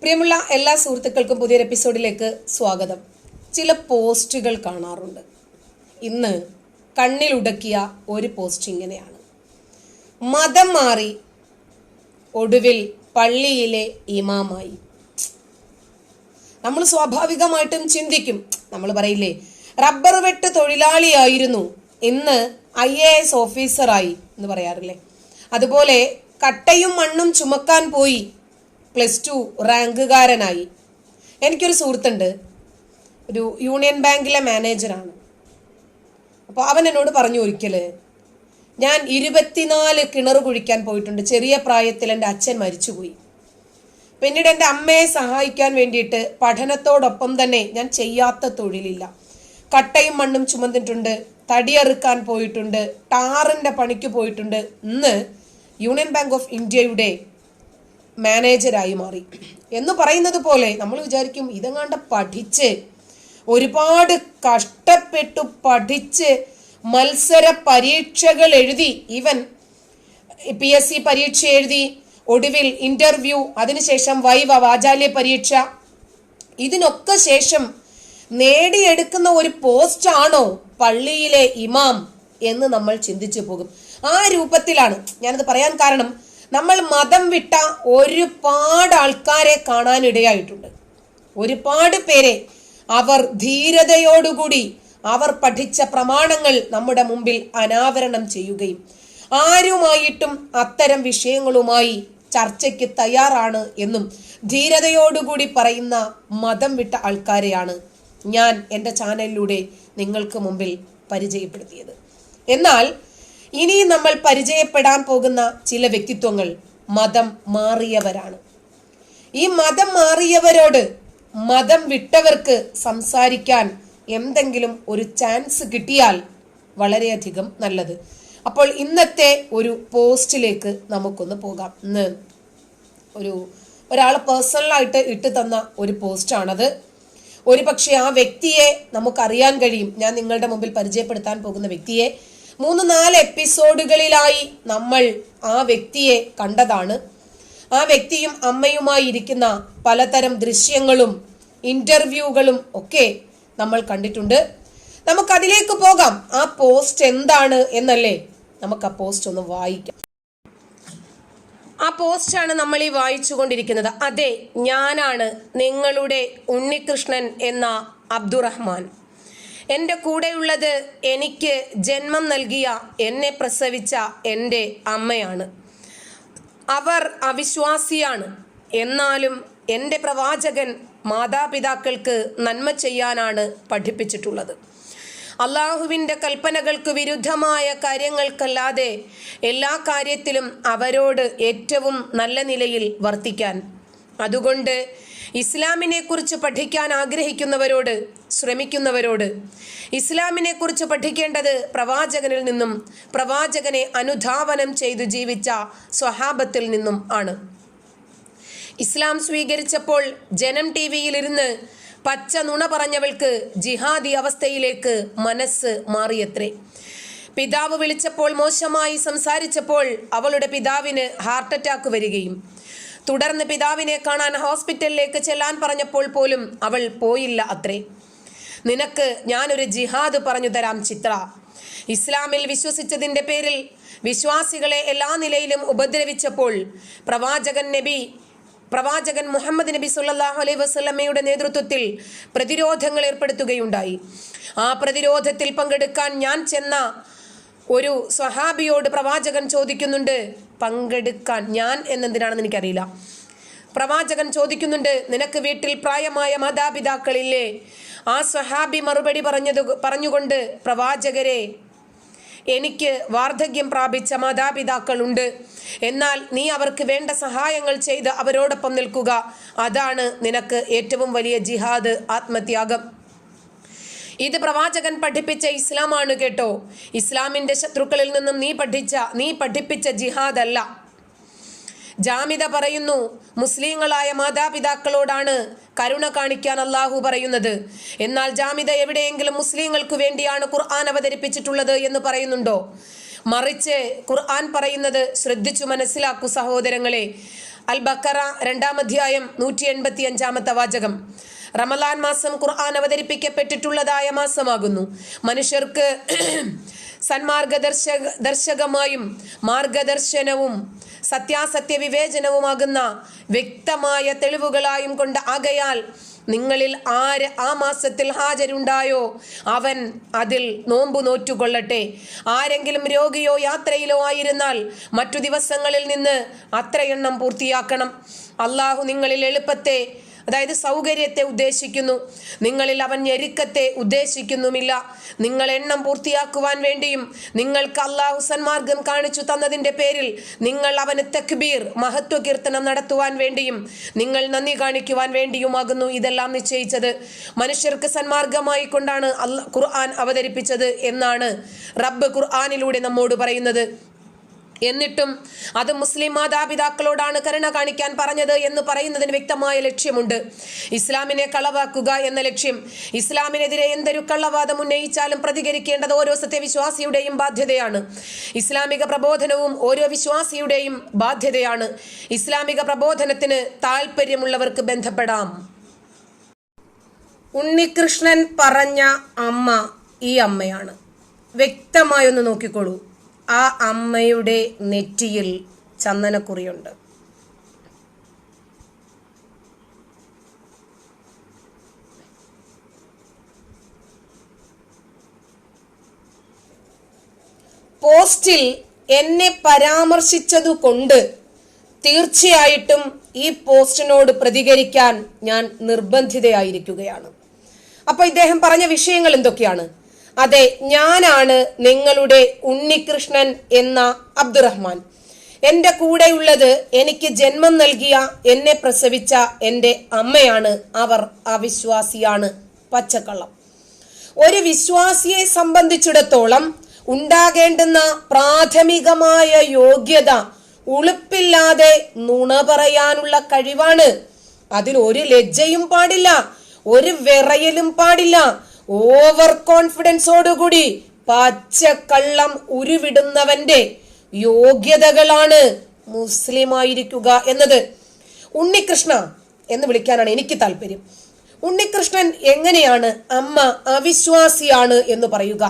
പ്രിയമുള്ള എല്ലാ സുഹൃത്തുക്കൾക്കും പുതിയൊരു എപ്പിസോഡിലേക്ക് സ്വാഗതം. ചില പോസ്റ്റുകൾ കാണാറുണ്ട്. ഇന്ന് കണ്ണിലുടക്കിയ ഒരു പോസ്റ്റ് ഇങ്ങനെയാണ്. മതം മാറി ഒടുവിൽ പള്ളിയിലെ ഇമാമായി. നമ്മൾ സ്വാഭാവികമായിട്ടും ചിന്തിക്കും. നമ്മൾ പറയില്ലേ റബ്ബർ വെട്ട് തൊഴിലാളിയായിരുന്നു ഇന്ന് ഐ എ എസ് ഓഫീസറായി എന്ന് പറയാറില്ലേ. അതുപോലെ കട്ടയും മണ്ണും ചുമക്കാൻ പോയി പ്ലസ് ടു റാങ്കുകാരനായി എനിക്കൊരു സുഹൃത്തുണ്ട്. ഒരു യൂണിയൻ ബാങ്കിലെ മാനേജറാണ്. അപ്പോൾ അവൻ എന്നോട് പറഞ്ഞു ഒരിക്കൽ ഞാൻ ഇരുപത്തിനാല് കിണർ കുഴിക്കാൻ പോയിട്ടുണ്ട്. ചെറിയ പ്രായത്തിൽ എന്റെ അച്ഛൻ മരിച്ചുപോയി. പിന്നീട് എന്റെ അമ്മയെ സഹായിക്കാൻ വേണ്ടിയിട്ട് പഠനത്തോടൊപ്പം തന്നെ ഞാൻ ചെയ്യാത്ത തൊഴിലില്ല. കട്ടയും മണ്ണും ചുമന്നിട്ടുണ്ട്. തടിയറുക്കാൻ പോയിട്ടുണ്ട്. ടാറിന്റെ പണിക്ക് പോയിട്ടുണ്ട്. ഇന്ന് യൂണിയൻ ബാങ്ക് ഓഫ് ഇന്ത്യയുടെ മാനേജരായി മാറി. എന്ന് പറയുന്നത് പോലെ നമ്മൾ വിചാരിക്കും ഇതെങ്ങാണ്ട് പഠിച്ച് ഒരുപാട് കഷ്ടപ്പെട്ടു പഠിച്ച് മത്സര പരീക്ഷകൾ എഴുതി. ഇവൻ പി എസ് സി പരീക്ഷ എഴുതി ഒടുവിൽ ഇന്റർവ്യൂ അതിനുശേഷം വൈവ വാചാല്യ പരീക്ഷ. ഇതിനൊക്കെ ശേഷം നേടിയെടുക്കുന്ന ഒരു പോസ്റ്റാണോ പള്ളിയിലെ ഇമാം എന്ന് നമ്മൾ ചിന്തിച്ചു പോകും. ആ രൂപത്തിലാണ് ഞാനത് പറയാൻ കാരണം നമ്മൾ മതം വിട്ട ഒരുപാട് ആൾക്കാരെ കാണാനിടയായിട്ടുണ്ട്. ഒരുപാട് പേരെ അവർ ധീരതയോടുകൂടി അവർ പഠിച്ച പ്രമാണങ്ങൾ നമ്മുടെ മുമ്പിൽ അനാവരണം ചെയ്യുകയും ആരുമായിട്ടും അത്തരം വിഷയങ്ങളുമായി ചർച്ചയ്ക്ക് തയ്യാറാണ് എന്നും ധീരതയോടുകൂടി പറയുന്ന മതം വിട്ട ആൾക്കാരെയാണ് ഞാൻ എന്റെ ചാനലിലൂടെ നിങ്ങൾക്ക് മുമ്പിൽ പരിചയപ്പെടുത്തിയത്. എന്നാൽ ഇനി നമ്മൾ പരിചയപ്പെടാൻ പോകുന്ന ചില വ്യക്തിത്വങ്ങൾ മതം മാറിയവരാണ്. ഈ മതം മാറിയവരോട് മതം വിട്ടവർക്ക് സംസാരിക്കാൻ എന്തെങ്കിലും ഒരു ചാൻസ് കിട്ടിയാൽ വളരെയധികം നല്ലത്. അപ്പോൾ ഇന്നത്തെ ഒരു പോസ്റ്റിലേക്ക് നമുക്കൊന്ന് പോകാം. ഇന്ന് ഒരു ഒരാൾ പേഴ്സണലായിട്ട് ഇട്ട് തന്ന ഒരു പോസ്റ്റാണത്. ഒരു പക്ഷേ ആ വ്യക്തിയെ നമുക്കറിയാൻ കഴിയും. ഞാൻ നിങ്ങളുടെ മുമ്പിൽ പരിചയപ്പെടുത്താൻ പോകുന്ന വ്യക്തിയെ. മൂന്ന് നാല് എപ്പിസോഡുകളിലായി നമ്മൾ ആ വ്യക്തിയെ കണ്ടതാണ്. ആ വ്യക്തിയും അമ്മയുമായി ഇരിക്കുന്ന പലതരം ദൃശ്യങ്ങളും ഇന്റർവ്യൂകളും ഒക്കെ നമ്മൾ കണ്ടിട്ടുണ്ട്. നമുക്കതിലേക്ക് പോകാം. ആ പോസ്റ്റ് എന്താണ് എന്നല്ലേ നമുക്ക് ആ പോസ്റ്റ് ഒന്ന് വായിക്കാം. ആ പോസ്റ്റാണ് നമ്മൾ ഈ വായിച്ചുകൊണ്ടിരിക്കുന്നത്. അതെ ഞാനാണ് നിങ്ങളുടെ ഉണ്ണികൃഷ്ണൻ എന്ന അബ്ദുറഹ്മാൻ. എന്റെ കൂടെയുള്ളത് എനിക്ക് ജന്മം നൽകിയ എന്നെ പ്രസവിച്ച എന്റെ അമ്മയാണ്. അവർ അവിശ്വാസിയാണ്. എന്നാലും എന്റെ പ്രവാചകൻ മാതാപിതാക്കൾക്ക് നന്മ ചെയ്യാനാണ് പഠിപ്പിച്ചിട്ടുള്ളത്. അള്ളാഹുവിന്റെ കൽപ്പനകൾക്ക് വിരുദ്ധമായ കാര്യങ്ങൾക്കല്ലാതെ എല്ലാ കാര്യത്തിലും അവരോട് ഏറ്റവും നല്ല നിലയിൽ വർത്തിക്കാൻ. അതുകൊണ്ട് ഇസ്ലാമിനെക്കുറിച്ച് പഠിക്കാൻ ആഗ്രഹിക്കുന്നവരോട് ശ്രമിക്കുന്നവരോട്. ഇസ്ലാമിനെ കുറിച്ച് പഠിക്കേണ്ടത് പ്രവാചകനിൽ നിന്നും പ്രവാചകനെ അനുധാവനം ചെയ്തു ജീവിച്ച സ്വഹാബത്തിൽ നിന്നും ആണ്. ഇസ്ലാം സ്വീകരിച്ചപ്പോൾ ജനം ടി വിയിലിരുന്ന് പച്ച നുണ പറഞ്ഞവൾക്ക് ജിഹാദി അവസ്ഥയിലേക്ക് മനസ്സ് മാറിയത്രേ. പിതാവ് വിളിച്ചപ്പോൾ മോശമായി സംസാരിച്ചപ്പോൾ അവളുടെ പിതാവിന് ഹാർട്ട് അറ്റാക്ക് വരികയും തുടർന്ന് പിതാവിനെ കാണാൻ ഹോസ്പിറ്റലിലേക്ക് ചെല്ലാൻ പറഞ്ഞപ്പോൾ പോലും അവൾ പോയില്ല അത്രേ. നിനക്ക് ഞാനൊരു ജിഹാദ് പറഞ്ഞു തരാം ചിത്ര. ഇസ്ലാമിൽ വിശ്വസിച്ചതിന്റെ പേരിൽ വിശ്വാസികളെ എല്ലാ നിലയിലും ഉപദ്രവിച്ചപ്പോൾ പ്രവാചകൻ നബി പ്രവാചകൻ മുഹമ്മദ് നബി സുല്ലാഹു അലൈഹി വസ്ലമയുടെ നേതൃത്വത്തിൽ പ്രതിരോധങ്ങൾ ഏർപ്പെടുത്തുകയുണ്ടായി. ആ പ്രതിരോധത്തിൽ പങ്കെടുക്കാൻ ഞാൻ ചെന്ന ഒരു സ്വഹാബിയോട് പ്രവാചകൻ ചോദിക്കുന്നുണ്ട് പങ്കെടുക്കാൻ ഞാൻ എന്നെന്തിനാണെന്ന് എനിക്കറിയില്ല. പ്രവാചകൻ ചോദിക്കുന്നുണ്ട് നിനക്ക് വീട്ടിൽ പ്രായമായ മാതാപിതാക്കളില്ലേ? ആ സഹാബി മറുപടി പറഞ്ഞത് പറഞ്ഞുകൊണ്ട് പ്രവാചകരെ എനിക്ക് വാർദ്ധക്യം പ്രാപിച്ച മാതാപിതാക്കളുണ്ട്. എന്നാൽ നീ അവർക്ക് വേണ്ട സഹായങ്ങൾ ചെയ്ത് അവരോടൊപ്പം നിൽക്കുക. അതാണ് നിനക്ക് ഏറ്റവും വലിയ ജിഹാദ് ആത്മത്യാഗം. ഇത് പ്രവാചകൻ പഠിപ്പിച്ച ഇസ്ലാമാണ് കേട്ടോ. ഇസ്ലാമിന്റെ ശത്രുക്കളിൽ നിന്നും നീ പഠിച്ച നീ പഠിപ്പിച്ച ജിഹാദ് അല്ല ജാമിത പറയുന്നു മുസ്ലിങ്ങളായ മാതാപിതാക്കളോടാണ് കരുണ കാണിക്കാൻ അള്ളാഹു പറയുന്നത്. എന്നാൽ ജാമിത എവിടെയെങ്കിലും മുസ്ലിങ്ങൾക്ക് വേണ്ടിയാണ് ഖുർആൻ അവതരിപ്പിച്ചിട്ടുള്ളത് എന്ന് പറയുന്നുണ്ടോ? മറിച്ച് ഖുർആൻ പറയുന്നത് ശ്രദ്ധിച്ചു മനസ്സിലാക്കൂ സഹോദരങ്ങളെ. അൽ ബക്കറ രണ്ടാം അധ്യായം നൂറ്റി എൺപത്തി അഞ്ചാമത്തെ വാചകം. റമലാൻ മാസം ഖുർആൻ അവതരിപ്പിക്കപ്പെട്ടിട്ടുള്ളതായ മാസമാകുന്നു. മനുഷ്യർക്ക് സന്മാർഗദർശക ദർശകമായും മാർഗദർശനവും സത്യാസത്യ വിവേചനവുമാകുന്ന വ്യക്തമായ തെളിവുകളായും കൊണ്ട് ആകയാൽ നിങ്ങളിൽ ആര് ആ മാസത്തിൽ ഹാജരുണ്ടായോ? അവൻ അതിൽ നോമ്പു നോറ്റുകൊള്ളട്ടെ. ആരെങ്കിലും രോഗിയോ യാത്രയിലോ ആയിരുന്നാൽ മറ്റു ദിവസങ്ങളിൽ നിന്ന് അത്രയെണ്ണം പൂർത്തിയാക്കണം. അള്ളാഹു നിങ്ങളിൽ എളുപ്പത്തെ അതായത് സൗകര്യത്തെ ഉദ്ദേശിക്കുന്നു. നിങ്ങളിൽ അവൻ ഞെരുക്കത്തെ ഉദ്ദേശിക്കുന്നുമില്ല. നിങ്ങൾ എണ്ണം പൂർത്തിയാക്കുവാൻ വേണ്ടിയും നിങ്ങൾക്ക് അള്ളാഹു സന്മാർഗം കാണിച്ചു തന്നതിന്റെ പേരിൽ നിങ്ങൾ അവന് തക്ബീർ മഹത്വ കീർത്തനം നടത്തുവാൻ വേണ്ടിയും നിങ്ങൾ നന്ദി കാണിക്കുവാൻ വേണ്ടിയുമാകുന്നു ഇതെല്ലാം നിശ്ചയിച്ചത്. മനുഷ്യർക്ക് സന്മാർഗമായി കൊണ്ടാണ് അല്ല ഖുർആൻ അവതരിപ്പിച്ചത് എന്നാണ് റബ്ബ് ഖുർആാനിലൂടെ നമ്മോട് പറയുന്നത്. എന്നിട്ടും അത് മുസ്ലിം മാതാപിതാക്കളോടാണ് കരുണ കാണിക്കാൻ പറഞ്ഞത് എന്ന് പറയുന്നതിന് വ്യക്തമായ ലക്ഷ്യമുണ്ട്. ഇസ്ലാമിനെ കളവാക്കുക എന്ന ലക്ഷ്യം. ഇസ്ലാമിനെതിരെ എന്തൊരു കള്ളവാദം ഉന്നയിച്ചാലും പ്രതികരിക്കേണ്ടത് ഓരോ സത്യവിശ്വാസിയുടെയും ബാധ്യതയാണ്. ഇസ്ലാമിക പ്രബോധനവും ഓരോ വിശ്വാസിയുടെയും ബാധ്യതയാണ്. ഇസ്ലാമിക പ്രബോധനത്തിന് താല്പര്യമുള്ളവർക്ക് ബന്ധപ്പെടാം. ഉണ്ണികൃഷ്ണൻ പറഞ്ഞ അമ്മ ഈ അമ്മയാണ്. വ്യക്തമായൊന്ന് നോക്കിക്കോളൂ. ആ അമ്മയുടെ നെറ്റിയിൽ ചന്ദനക്കുറിയുണ്ട്. പോസ്റ്റിൽ എന്നെ പരാമർശിച്ചതുകൊണ്ട് തീർച്ചയായിട്ടും ഈ പോസ്റ്റിനോട് പ്രതികരിക്കാൻ ഞാൻ നിർബന്ധിതയായിരിക്കുകയാണ്. അപ്പൊ ഇദ്ദേഹം പറഞ്ഞ വിഷയങ്ങൾ എന്തൊക്കെയാണ്? അതെ ഞാനാണ് നിങ്ങളുടെ ഉണ്ണികൃഷ്ണൻ എന്ന അബ്ദുറഹ്മാൻ. എന്റെ കൂടെയുള്ളത് എനിക്ക് ജന്മം നൽകിയ എന്നെ പ്രസവിച്ച എന്റെ അമ്മയാണ്. അവർ അവിശ്വാസിയാണ്. പച്ചക്കള്ളം. ഒരു വിശ്വാസിയെ സംബന്ധിച്ചിടത്തോളം ഉണ്ടാകേണ്ടുന്ന പ്രാഥമികമായ യോഗ്യത ഉളുപ്പില്ലാതെ നുണ പറയാനുള്ള കഴിവാണ്. അതിൽ ഒരു ലജ്ജയും പാടില്ല ഒരു വിറയലും പാടില്ല ഓവർ കോൺഫിഡൻസോടുകൂടി പച്ചക്കള്ളം ഉരുവിടുന്നവന്റെ യോഗ്യതകളാണ് മുസ്ലിം ആയിരിക്കുക എന്നത്. ഉണ്ണികൃഷ്ണ എന്ന് വിളിക്കാനാണ് എനിക്ക് താല്പര്യം. ഉണ്ണികൃഷ്ണൻ എങ്ങനെയാണ് അമ്മ അവിശ്വാസിയാണ് എന്ന് പറയുക.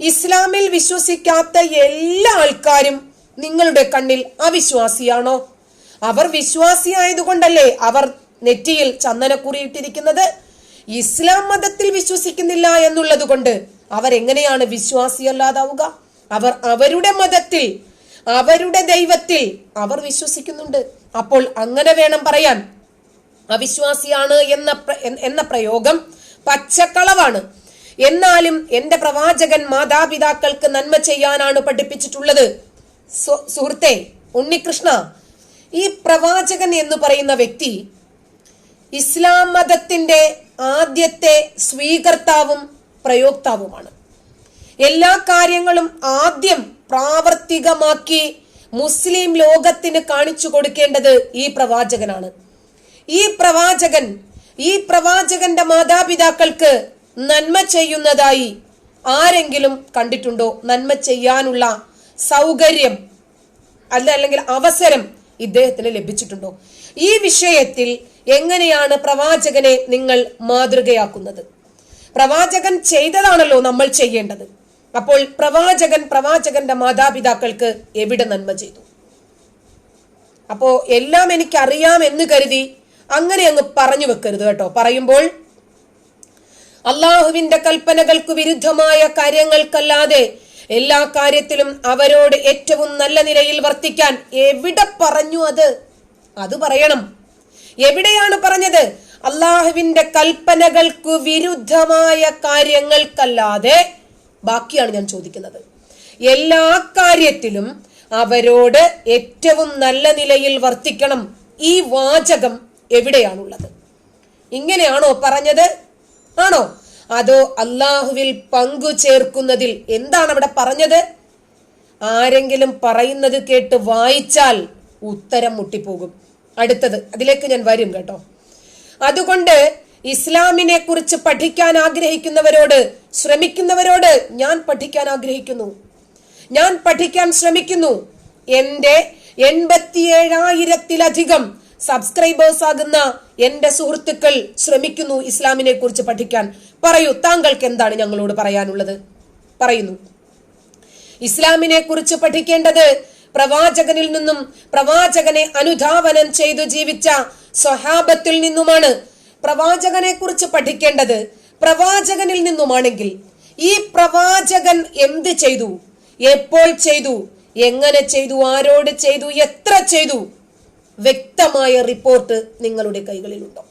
ഇസ്ലാമിൽ വിശ്വസിക്കാത്ത എല്ലാ ആൾക്കാരും നിങ്ങളുടെ കണ്ണിൽ അവിശ്വാസിയാണോ? അവർ വിശ്വാസിയായതുകൊണ്ടല്ലേ അവർ നെറ്റിയിൽ ചന്ദനക്കുറിയിട്ടിരിക്കുന്നത്? ഇസ്ലാം മതത്തിൽ വിശ്വസിക്കുന്നില്ല എന്നുള്ളത് കൊണ്ട് അവരെങ്ങനെയാണ് വിശ്വാസിയല്ലാതാവുക അവർ അവരുടെ മതത്തിൽ അവരുടെ ദൈവത്തിൽ അവർ വിശ്വസിക്കുന്നുണ്ട്. അപ്പോൾ അങ്ങനെ വേണം പറയാൻ. അവിശ്വാസിയാണ് എന്ന എന്ന- പ്രയോഗം പച്ചക്കളവാണ്. എന്നാലും എന്റെ പ്രവാചകൻ മാതാപിതാക്കൾക്ക് നന്മ ചെയ്യാനാണ് പഠിപ്പിച്ചിട്ടുള്ളത്. സുഹൃത്തെ ഉണ്ണികൃഷ്ണ ഈ പ്രവാചകൻ എന്ന് പറയുന്ന വ്യക്തി ഇസ്ലാം മതത്തിന്റെ ആദ്യത്തെ സ്വീകർത്താവും പ്രയോക്താവുമാണ്. എല്ലാ കാര്യങ്ങളും ആദ്യം പ്രാവർത്തികമാക്കി മുസ്ലിം ലോകത്തിന് കാണിച്ചു കൊടുക്കേണ്ടത് ഈ പ്രവാചകനാണ്. ഈ പ്രവാചകൻ ഈ പ്രവാചകന്റെ മാതാപിതാക്കൾക്ക് നന്മ ചെയ്യുന്നതായി ആരെങ്കിലും കണ്ടിട്ടുണ്ടോ? നന്മ ചെയ്യാനുള്ള സൗകര്യം അല്ല അല്ലെങ്കിൽ അവസരം ഇദ്ദേഹത്തിന് ലഭിച്ചിട്ടുണ്ടോ? ഈ വിഷയത്തിൽ എങ്ങനെയാണ് പ്രവാചകനെ നിങ്ങൾ മാതൃകയാക്കുന്നത്? പ്രവാചകൻ ചെയ്തതാണല്ലോ നമ്മൾ ചെയ്യേണ്ടത്. അപ്പോൾ പ്രവാചകൻ പ്രവാചകന്റെ മാതാപിതാക്കൾക്ക് എവിടെ നന്മ ചെയ്തു? അപ്പോ എല്ലാം എനിക്കറിയാം എന്ന് കരുതി അങ്ങനെ അങ്ങ് പറഞ്ഞു വെക്കരുത് കേട്ടോ. പറയുമ്പോൾ അള്ളാഹുവിന്റെ കൽപ്പനകൾക്ക് വിരുദ്ധമായ കാര്യങ്ങൾക്കല്ലാതെ എല്ലാ കാര്യത്തിലും അവരോട് ഏറ്റവും നല്ല നിലയിൽ വർത്തിക്കാൻ എവിടെ പറഞ്ഞു അത്? അത് പറയണം. എവിടെയാണ് പറഞ്ഞത്? അള്ളാഹുവിന്റെ കൽപ്പനകൾക്ക് വിരുദ്ധമായ കാര്യങ്ങൾക്കല്ലാതെ ബാക്കിയാണ് ഞാൻ ചോദിക്കുന്നത്. എല്ലാ കാര്യത്തിലും അവരോട് ഏറ്റവും നല്ല നിലയിൽ വർത്തിക്കണം ഈ വാചകം എവിടെയാണുള്ളത്? ഇങ്ങനെയാണോ പറഞ്ഞത്? ആണോ? അതോ അള്ളാഹുവിൽ പങ്കു ചേർക്കുന്നതിൽ എന്താണ് അവിടെ പറഞ്ഞത്? ആരെങ്കിലും പറയുന്നത് കേട്ട് വായിച്ചാൽ ഉത്തരം മുട്ടിപ്പോകും. അടുത്തത്. അതിലേക്ക് ഞാൻ വരും കേട്ടോ. അതുകൊണ്ട് ഇസ്ലാമിനെ കുറിച്ച് പഠിക്കാൻ ആഗ്രഹിക്കുന്നവരോട് ശ്രമിക്കുന്നവരോട് ഞാൻ പഠിക്കാൻ ആഗ്രഹിക്കുന്നു. ഞാൻ പഠിക്കാൻ ശ്രമിക്കുന്നു. എന്റെ എൺപത്തിയേഴായിരത്തിലധികം സബ്സ്ക്രൈബേഴ്സ് ആകുന്ന എന്റെ സുഹൃത്തുക്കൾ ശ്രമിക്കുന്നു ഇസ്ലാമിനെ കുറിച്ച് പഠിക്കാൻ. പറയൂ താങ്കൾക്ക് എന്താണ് ഞങ്ങളോട് പറയാനുള്ളത്? പറയുന്നു. ഇസ്ലാമിനെ കുറിച്ച് പഠിക്കേണ്ടത് പ്രവാചകനിൽ നിന്നും പ്രവാചകനെ അനുധാവനം ചെയ്തു ജീവിച്ച സ്വഹാബത്തിൽ നിന്നുമാണ് പ്രവാചകനെ കുറിച്ച് പഠിക്കേണ്ടത്. പ്രവാചകനിൽ നിന്നുമാണെങ്കിൽ ഈ പ്രവാചകൻ എന്ത് ചെയ്തു? എപ്പോൾ ചെയ്തു? എങ്ങനെ ചെയ്തു? ആരോട് ചെയ്തു? എത്ര ചെയ്തു? വ്യക്തമായ റിപ്പോർട്ട് നിങ്ങളുടെ കൈകളിലുണ്ടോ?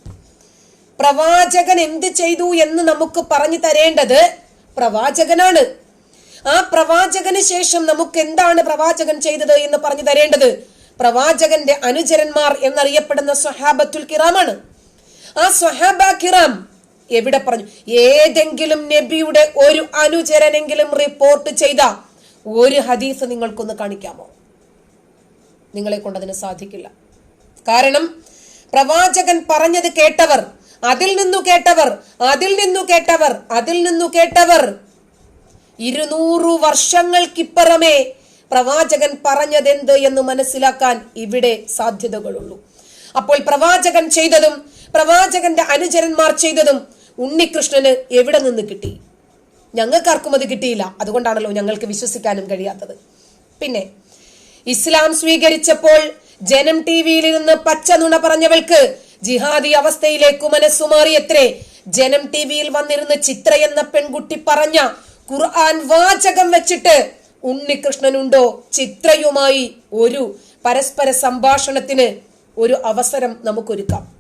പ്രവാചകൻ എന്ത് ചെയ്തു എന്ന് നമുക്ക് പറഞ്ഞു തരേണ്ടത് പ്രവാചകനാണ്. ആ പ്രവാചകന് ശേഷം നമുക്ക് എന്താണ് പ്രവാചകൻ ചെയ്തത് എന്ന് പറഞ്ഞു തരേണ്ടത്? പ്രവാചകന്റെ അനുചരന്മാർ എന്നറിയപ്പെടുന്ന സ്വഹാബത്തുൽ കിറാമാണ്. ആ സ്വഹാബ കിറാം എവിടെ പറഞ്ഞു? ഏതെങ്കിലും നബിയുടെ ഒരു അനുചരനെങ്കിലും റിപ്പോർട്ട് ചെയ്ത ഒരു ഹദീസ് നിങ്ങൾക്കൊന്ന് കാണിക്കാമോ? നിങ്ങളെ കൊണ്ടതിന് സാധിക്കില്ല. കാരണം പ്രവാചകൻ പറഞ്ഞത് കേട്ടവർ അതിൽ നിന്നു കേട്ടവർ അതിൽ നിന്നു കേട്ടവർ അതിൽ നിന്നു കേട്ടവർ ഇരുന്നൂറു വർഷങ്ങൾക്കിപ്പുറമേ പ്രവാചകൻ പറഞ്ഞതെന്ത് എന്ന് മനസ്സിലാക്കാൻ ഇവിടെ സാധ്യതകളുള്ളൂ. അപ്പോൾ പ്രവാചകൻ ചെയ്തതും പ്രവാചകന്റെ അനുചരന്മാർ ചെയ്തതും ഉണ്ണികൃഷ്ണന് എവിടെ നിന്ന് കിട്ടി? ഞങ്ങൾക്കാർക്കും അത് കിട്ടിയില്ല. അതുകൊണ്ടാണല്ലോ ഞങ്ങൾക്ക് വിശ്വസിക്കാനും കഴിയാത്തത്. പിന്നെ ഇസ്ലാം സ്വീകരിച്ചപ്പോൾ ജനം ടി വിയിൽ നിന്ന് പച്ച നുണ പറഞ്ഞവൾക്ക് ജിഹാദി അവസ്ഥയിലേക്ക് മനസ്സുമാറിയത്രേ ജനം ടി വിയിൽ വന്നിരുന്ന് ചിത്ര എന്ന പെൺകുട്ടി പറഞ്ഞ ഖുർആൻ വാചകം വെച്ചിട്ട് ഉണ്ണികൃഷ്ണനുണ്ടോ? ചിത്രയുമായി ഒരു പരസ്പര സംഭാഷണത്തിന് ഒരു അവസരം നമുക്കൊരുക്കാം.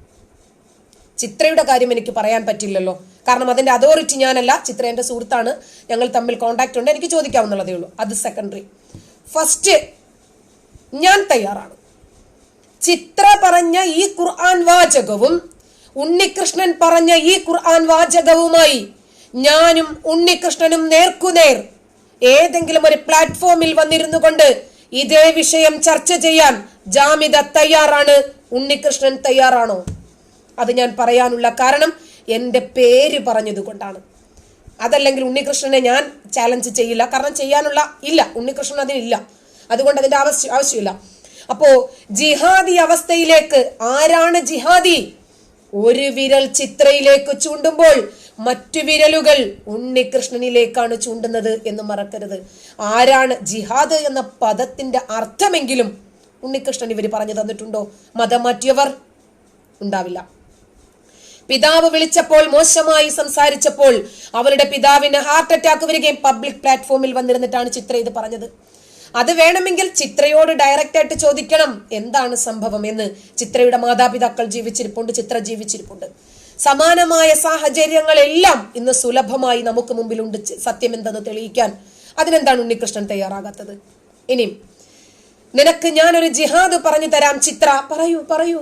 ചിത്രയുടെ കാര്യം എനിക്ക് പറയാൻ പറ്റില്ലല്ലോ. കാരണം അതിന്റെ അതോറിറ്റി ഞാനല്ല ചിത്ര എന്റെ സുഹൃത്താണ് ഞങ്ങൾ തമ്മിൽ കോണ്ടാക്ട് ഉണ്ട് എനിക്ക് ചോദിക്കാവുന്നതേ ഉള്ളൂ. അത് സെക്കൻഡറി ഫസ്റ്റ് ഞാൻ തയ്യാറാണ്. ചിത്ര പറഞ്ഞ ഈ ഖുർആൻ വാചകവും ഉണ്ണികൃഷ്ണൻ പറഞ്ഞ ഈ ഖുർആൻ വാചകവുമായി ഞാനും ഉണ്ണികൃഷ്ണനും നേർക്കുനേർ ഏതെങ്കിലും ഒരു പ്ലാറ്റ്ഫോമിൽ വന്നിരുന്നു കൊണ്ട് ഇതേ വിഷയം ചർച്ച ചെയ്യാൻ ജാമിത തയ്യാറാണ്. ഉണ്ണികൃഷ്ണൻ തയ്യാറാണോ? അത് ഞാൻ പറയാനുള്ള കാരണം എന്റെ പേര് പറഞ്ഞതുകൊണ്ടാണ് അതല്ലെങ്കിൽ ഉണ്ണികൃഷ്ണനെ ഞാൻ ചാലഞ്ച് ചെയ്യില്ല. കാരണം ചെയ്യാനുള്ള ഇല്ല. ഉണ്ണികൃഷ്ണൻ അതിനില്ല അതുകൊണ്ട് അതിന്റെ ആവശ്യം ആവശ്യമില്ല. അപ്പോ ജിഹാദി അവസ്ഥയിലേക്ക് ആരാണ് ജിഹാദി? ഒരു വിരൽ ചിത്രയിലേക്ക് ചൂണ്ടുമ്പോൾ മറ്റു വിരലുകൾ ഉണ്ണികൃഷ്ണനിലേക്കാണ് ചൂണ്ടുന്നത് എന്ന് മറക്കരുത്. ആരാണ് ജിഹാദ് എന്ന പദത്തിന്റെ അർത്ഥമെങ്കിലും ഉണ്ണികൃഷ്ണൻ ഇവർ പറഞ്ഞു തന്നിട്ടുണ്ടോ? മതം മാറ്റിയവർ ഉണ്ടാവില്ല. പിതാവ് വിളിച്ചപ്പോൾ മോശമായി സംസാരിച്ചപ്പോൾ അവരുടെ പിതാവിന് ഹാർട്ട് അറ്റാക്ക് വരികയും പബ്ലിക് പ്ലാറ്റ്ഫോമിൽ വന്നിരുന്നിട്ടാണ് ചിത്ര ഇത് പറഞ്ഞത്. അത് വേണമെങ്കിൽ ചിത്രയോട് ഡയറക്റ്റ് ആയിട്ട് ചോദിക്കണം എന്താണ് സംഭവം എന്ന് ചിത്രയുടെ മാതാപിതാക്കൾ ജീവിച്ചിരിപ്പുണ്ട് ചിത്ര ജീവിച്ചിരിപ്പുണ്ട്. സമാനമായ സാഹചര്യങ്ങളെല്ലാം ഇന്ന് സുലഭമായി നമുക്ക് മുമ്പിലുണ്ട് ചി- സത്യം എന്തെന്ന് തെളിയിക്കാൻ. അതിനെന്താണ് ഉണ്ണികൃഷ്ണൻ തയ്യാറാകാത്തത്? ഇനിയും നിനക്ക് ഞാനൊരു ജിഹാദ് പറഞ്ഞു തരാം ചിത്ര. പറയൂ പറയൂ.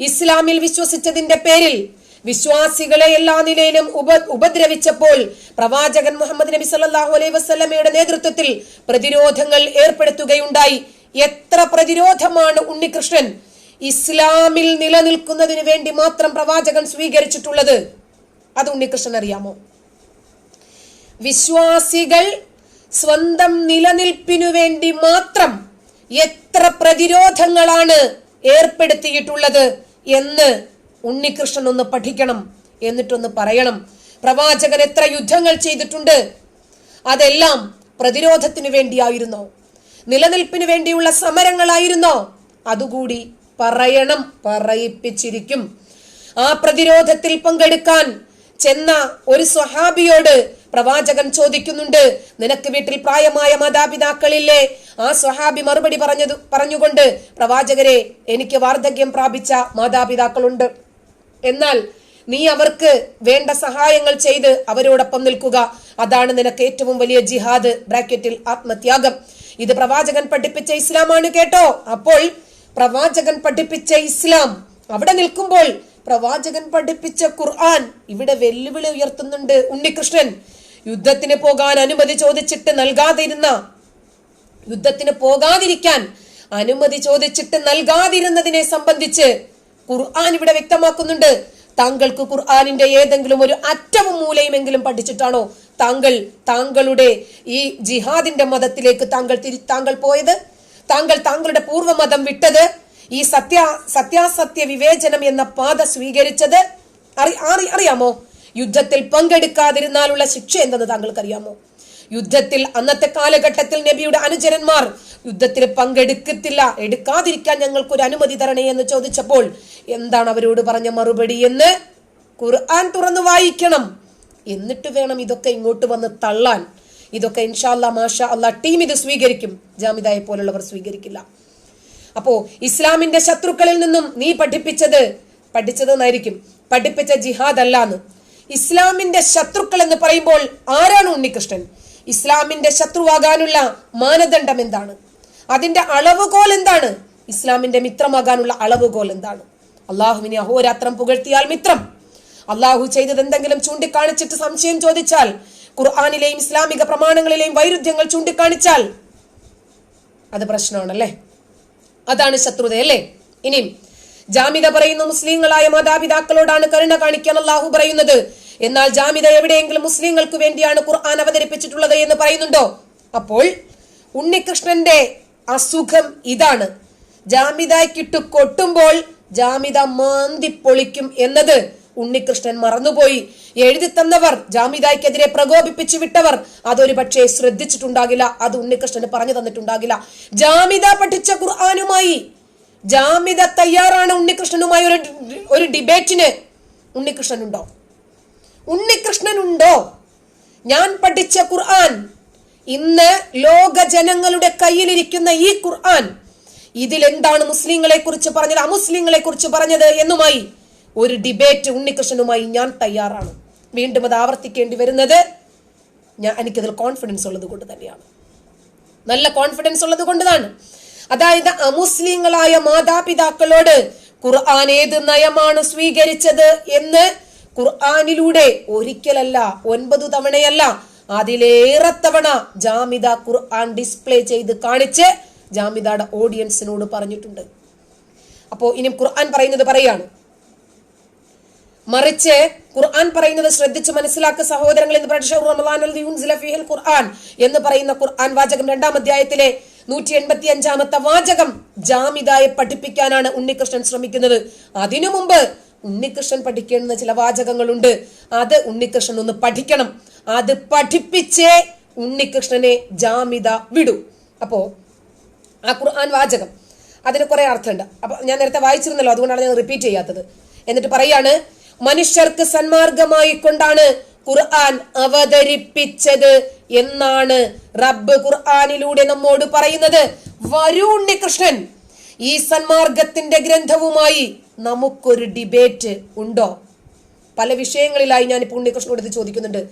ഇസ്ലാമിൽ വിശ്വസിച്ചതിന്റെ പേരിൽ വിശ്വാസികളെ എല്ലാ നിലയിലും ഉപ ഉപദ്രവിച്ചപ്പോൾ പ്രവാചകൻ മുഹമ്മദ് നബി സല്ലാഹു അലൈഹി വസ്ലമയുടെ നേതൃത്വത്തിൽ പ്രതിരോധങ്ങൾ ഏർപ്പെടുത്തുകയുണ്ടായി. എത്ര പ്രതിരോധമാണ് ഉണ്ണികൃഷ്ണൻ ഇസ്ലാമിൽ നിലനിൽക്കുന്നതിന് വേണ്ടി മാത്രം പ്രവാചകൻ സ്വീകരിച്ചിട്ടുള്ളത് അത് ഉണ്ണികൃഷ്ണൻ അറിയാമോ? വിശ്വാസികൾ സ്വന്തം നിലനിൽപ്പിനു വേണ്ടി മാത്രം എത്ര പ്രതിരോധങ്ങളാണ് ഏർപ്പെടുത്തിയിട്ടുള്ളത് എന്ന് ഉണ്ണികൃഷ്ണൻ ഒന്ന് പഠിക്കണം എന്നിട്ടൊന്ന് പറയണം. പ്രവാചകൻ എത്ര യുദ്ധങ്ങൾ ചെയ്തിട്ടുണ്ട്? അതെല്ലാം പ്രതിരോധത്തിനു വേണ്ടിയായിരുന്നോ? നിലനിൽപ്പിന് വേണ്ടിയുള്ള സമരങ്ങളായിരുന്നോ? അതുകൂടി പറയണം പറയിപ്പിച്ചിരിക്കും. ആ പ്രതിരോധത്തിൽ പങ്കെടുക്കാൻ ചെന്ന ഒരു സ്വഹാബിയോട് പ്രവാചകൻ ചോദിക്കുന്നുണ്ട് നിനക്ക് വീട്ടിൽ പ്രായമായ മാതാപിതാക്കളില്ലേ? ആ സ്വഹാബി മറുപടി പറഞ്ഞത് പറഞ്ഞുകൊണ്ട് പ്രവാചകരെ എനിക്ക് വാർദ്ധക്യം പ്രാപിച്ച മാതാപിതാക്കളുണ്ട്. എന്നാൽ നീ അവർക്ക് വേണ്ട സഹായങ്ങൾ ചെയ്ത് അവരോടൊപ്പം നിൽക്കുക. അതാണ് നിനക്ക് ഏറ്റവും വലിയ ജിഹാദ്. ബ്രാക്കറ്റിൽ ആത്മത്യാഗം. ഇത് പ്രവാചകൻ പഠിപ്പിച്ച ഇസ്ലാമാണ് കേട്ടോ. അപ്പോൾ പ്രവാചകൻ പഠിപ്പിച്ച ഇസ്ലാം. അവിടെ നിൽക്കുമ്പോൾ പ്രവാചകൻ പഠിപ്പിച്ച ഖുർആൻ ഇവിടെ വെല്ലുവിളി ഉയർത്തുന്നുണ്ട്. ഉണ്ണികൃഷ്ണൻ യുദ്ധത്തിന് പോകാൻ അനുമതി ചോദിച്ചിട്ട് നൽകാതിരുന്ന യുദ്ധത്തിന് പോകാതിരിക്കാൻ അനുമതി ചോദിച്ചിട്ട് നൽകാതിരുന്നതിനെ സംബന്ധിച്ച് ഖുർആൻ ഇവിടെ വ്യക്തമാക്കുന്നുണ്ട്. താങ്കൾക്ക് ഖുർആനിന്റെ ഏതെങ്കിലും ഒരു അറ്റവും മൂലയുമെങ്കിലും പഠിച്ചിട്ടാണോ താങ്കൾ താങ്കളുടെ ഈ ജിഹാദിന്റെ മതത്തിലേക്ക് താങ്കൾ തിരി താങ്കൾ പോയത്? താങ്കൾ താങ്കളുടെ പൂർവമതം വിട്ടത് ഈ സത്യ സത്യാസത്യ വിവേചനം എന്ന പാത സ്വീകരിച്ചത് അറി അറി- അറിയാമോ? യുദ്ധത്തിൽ പങ്കെടുക്കാതിരുന്നാലുള്ള ശിക്ഷ എന്തെന്ന് താങ്കൾക്കറിയാമോ? യുദ്ധത്തിൽ അന്നത്തെ കാലഘട്ടത്തിൽ നബിയുടെ അനുചരന്മാർ യുദ്ധത്തിൽ പങ്കെടുക്കത്തില്ല എടുക്കാതിരിക്കാൻ ഞങ്ങൾക്ക് ഒരു അനുമതി തരണേ എന്ന് ചോദിച്ചപ്പോൾ എന്താണ് അവരോട് പറഞ്ഞ മറുപടി എന്ന് ഖുർആൻ തുറന്നു വായിക്കണം. എന്നിട്ട് വേണം ഇതൊക്കെ ഇങ്ങോട്ട് വന്ന് തള്ളാൻ. ഇതൊക്കെ ഇൻഷാല്ല മാഷ അല്ല ടീം ഇത് സ്വീകരിക്കും. ജാമിദായെ പോലുള്ളവർ സ്വീകരിക്കില്ല. അപ്പോ ഇസ്ലാമിന്റെ ശത്രുക്കളിൽ നിന്നും നീ പഠിപ്പിച്ചത് പഠിച്ചതെന്നായിരിക്കും. പഠിപ്പിച്ച ജിഹാദ് അല്ലാന്ന് ഇസ്ലാമിന്റെ ശത്രുക്കൾ എന്ന് പറയുമ്പോൾ ആരാണ് ഉണ്ണികൃഷ്ണൻ? ഇസ്ലാമിന്റെ ശത്രുവാകാനുള്ള മാനദണ്ഡം എന്താണ്? അതിന്റെ അളവുകോൽ എന്താണ്? ഇസ്ലാമിന്റെ മിത്രമാകാനുള്ള അളവുകോൽ എന്താണ്? അള്ളാഹുവിനെ അഹോരാത്രം പുകഴ്ത്തിയാൽ മിത്രം. അള്ളാഹു ചെയ്തത് എന്തെങ്കിലും ചൂണ്ടിക്കാണിച്ചിട്ട് സംശയം ചോദിച്ചാൽ ഖുർആാനിലെയും ഇസ്ലാമിക പ്രമാണങ്ങളിലെയും വൈരുദ്ധ്യങ്ങൾ ചൂണ്ടിക്കാണിച്ചാൽ അത് പ്രശ്നമാണല്ലേ? അതാണ് ശത്രുത അല്ലേ? ഇനിയും ജാമിത പറയുന്ന മുസ്ലിങ്ങളായ മാതാപിതാക്കളോടാണ് കരുണ കാണിക്കാൻ അള്ളാഹു പറയുന്നത്. എന്നാൽ ജാമിത എവിടെയെങ്കിലും മുസ്ലിങ്ങൾക്ക് വേണ്ടിയാണ് ഖുർആൻ അവതരിപ്പിച്ചിട്ടുള്ളത് എന്ന് പറയുന്നുണ്ടോ? അപ്പോൾ ഉണ്ണികൃഷ്ണന്റെ അസുഖം ഇതാണ്. ജാമിതയ്ക്കിട്ട് കൊട്ടുമ്പോൾ ജാമിത മാന്തി പൊളിക്കും എന്നത് ഉണ്ണികൃഷ്ണൻ മറന്നുപോയി. എഴുതി തന്നവർ ജാമിതായ്ക്കെതിരെ പ്രകോപിപ്പിച്ചു വിട്ടവർ. അതൊരു പക്ഷേ ശ്രദ്ധിച്ചിട്ടുണ്ടാകില്ല. അത് ഉണ്ണികൃഷ്ണന് പറഞ്ഞു തന്നിട്ടുണ്ടാകില്ല. ജാമിത പഠിച്ച ഖുർആാനുമായി ജാമിത തയ്യാറാണ് ഉണ്ണികൃഷ്ണനുമായി ഒരു ഒരു ഡിബേറ്റിന് ഉണ്ണികൃഷ്ണൻ ഉണ്ടോ ഉണ്ണികൃഷ്ണൻ ഉണ്ടോ ഞാൻ പഠിച്ച ഖുർആൻ ഇന്ന് ലോക ജനങ്ങളുടെ കയ്യിലിരിക്കുന്ന ഈ ഖുർആൻ ഇതിൽ എന്താണ് മുസ്ലിങ്ങളെ കുറിച്ച് പറഞ്ഞത് അമുസ്ലിങ്ങളെ കുറിച്ച് പറഞ്ഞത് എന്നുമായി ഒരു ഡിബേറ്റ് ഉണ്ണികൃഷ്ണനുമായി ഞാൻ തയ്യാറാണ്. വീണ്ടും അത് ആവർത്തിക്കേണ്ടി വരുന്നത് ഞാൻ എനിക്കതിൽ കോൺഫിഡൻസ് ഉള്ളത് കൊണ്ട് തന്നെയാണ്. നല്ല കോൺഫിഡൻസ് ഉള്ളത് കൊണ്ടതാണ് അതായത് അമുസ്ലിങ്ങളായ മാതാപിതാക്കളോട് ഖുർആൻ ഏത് നയമാണ് സ്വീകരിച്ചത് എന്ന് ഖുർആാനിലൂടെ ഒരിക്കലല്ല ഒൻപത് തവണയല്ല അതിലേറെ തവണ ജാമിദ ഖുർആൻ ഡിസ്പ്ലേ ചെയ്ത് കാണിച്ച് ജാമിദയുടെ ഓഡിയൻസിനോട് പറഞ്ഞിട്ടുണ്ട്. അപ്പോ ഇനി ഖുർആൻ പറയുന്നത് പറയാണ്. മറിച്ച് ഖുർആൻ പറയുന്നത് ശ്രദ്ധിച്ച് മനസ്സിലാക്കുക സഹോദരങ്ങൾ എന്ന് ഫീഹിൽ ഖുർആൻ എന്ന് പറയുന്ന ഖുർആൻ വാചകം രണ്ടാം അധ്യായത്തിലെ നൂറ്റി എൺപത്തി അഞ്ചാമത്തെ വാചകം ജാമിദായെ പഠിപ്പിക്കാനാണ് ഉണ്ണികൃഷ്ണൻ ശ്രമിക്കുന്നത്. അതിനു മുമ്പ് ഉണ്ണികൃഷ്ണൻ പഠിക്കേണ്ടുന്ന ചില വാചകങ്ങളുണ്ട്. അത് ഉണ്ണികൃഷ്ണൻ ഒന്ന് പഠിക്കണം. അത് പഠിപ്പിച്ചേ ഉണ്ണികൃഷ്ണനെ ജാമിത വിടൂ. അപ്പോ ആ ഖുർആൻ വാചകം. അതിന് കുറെ അർത്ഥമുണ്ട്. അപ്പൊ ഞാൻ നേരത്തെ വായിച്ചിരുന്നല്ലോ അതുകൊണ്ടാണ് ഞാൻ റിപ്പീറ്റ് ചെയ്യാത്തത്. എന്നിട്ട് പറയാണ് മനുഷ്യർക്ക് സന്മാർഗമായി കൊണ്ടാണ് ഖുർആൻ അവതരിപ്പിച്ചത് എന്നാണ് റബ്ബ് ഖുർആാനിലൂടെ നമ്മോട് പറയുന്നത്. വരൂ കൃഷ്ണൻ ഈ സന്മാർഗത്തിന്റെ ഗ്രന്ഥവുമായി നമുക്കൊരു ഡിബേറ്റ് ഉണ്ടോ? പല വിഷയങ്ങളിലായി ഞാൻ ഇപ്പോൾ ഉണ്ണികൃഷ്ണനോട് ഇത് ചോദിക്കുന്നുണ്ട്.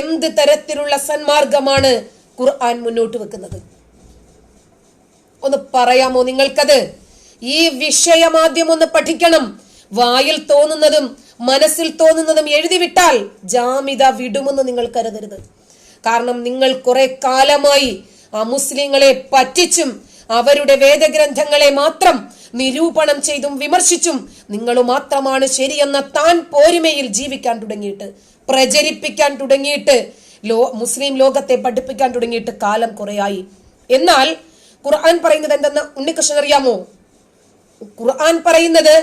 എന്ത് തരത്തിലുള്ള സന്മാർഗമാണ് ഖുർആൻ മുന്നോട്ട് വെക്കുന്നത്? ഒന്ന് പറയാമോ നിങ്ങൾക്കത്? ഈ വിഷയം ആദ്യം ഒന്ന് പഠിക്കണം. വായിൽ തോന്നുന്നതും മനസ്സിൽ തോന്നുന്നതും എഴുതി വിട്ടാൽ ജാമിത വിടുമെന്ന് നിങ്ങൾ കരുതരുത്. കാരണം നിങ്ങൾ കുറെ കാലമായി ആ മുസ്ലിങ്ങളെ പറ്റിച്ചും അവരുടെ വേദഗ്രന്ഥങ്ങളെ മാത്രം നിരൂപണം ചെയ്തും വിമർശിച്ചും നിങ്ങൾ മാത്രമാണ് ശരിയെന്ന താൻ പോരുമയിൽ ജീവിക്കാൻ തുടങ്ങിയിട്ട് പ്രചരിപ്പിക്കാൻ തുടങ്ങിയിട്ട് ലോ മുസ്ലിം ലോകത്തെ പഠിപ്പിക്കാൻ തുടങ്ങിയിട്ട് കാലം കുറയായി. എന്നാൽ ഖുർആൻ പറയുന്നത് എന്തെന്ന് ഉണ്ണികൃഷ്ണൻ അറിയാമോ ഖുർആൻ പറയുന്നത്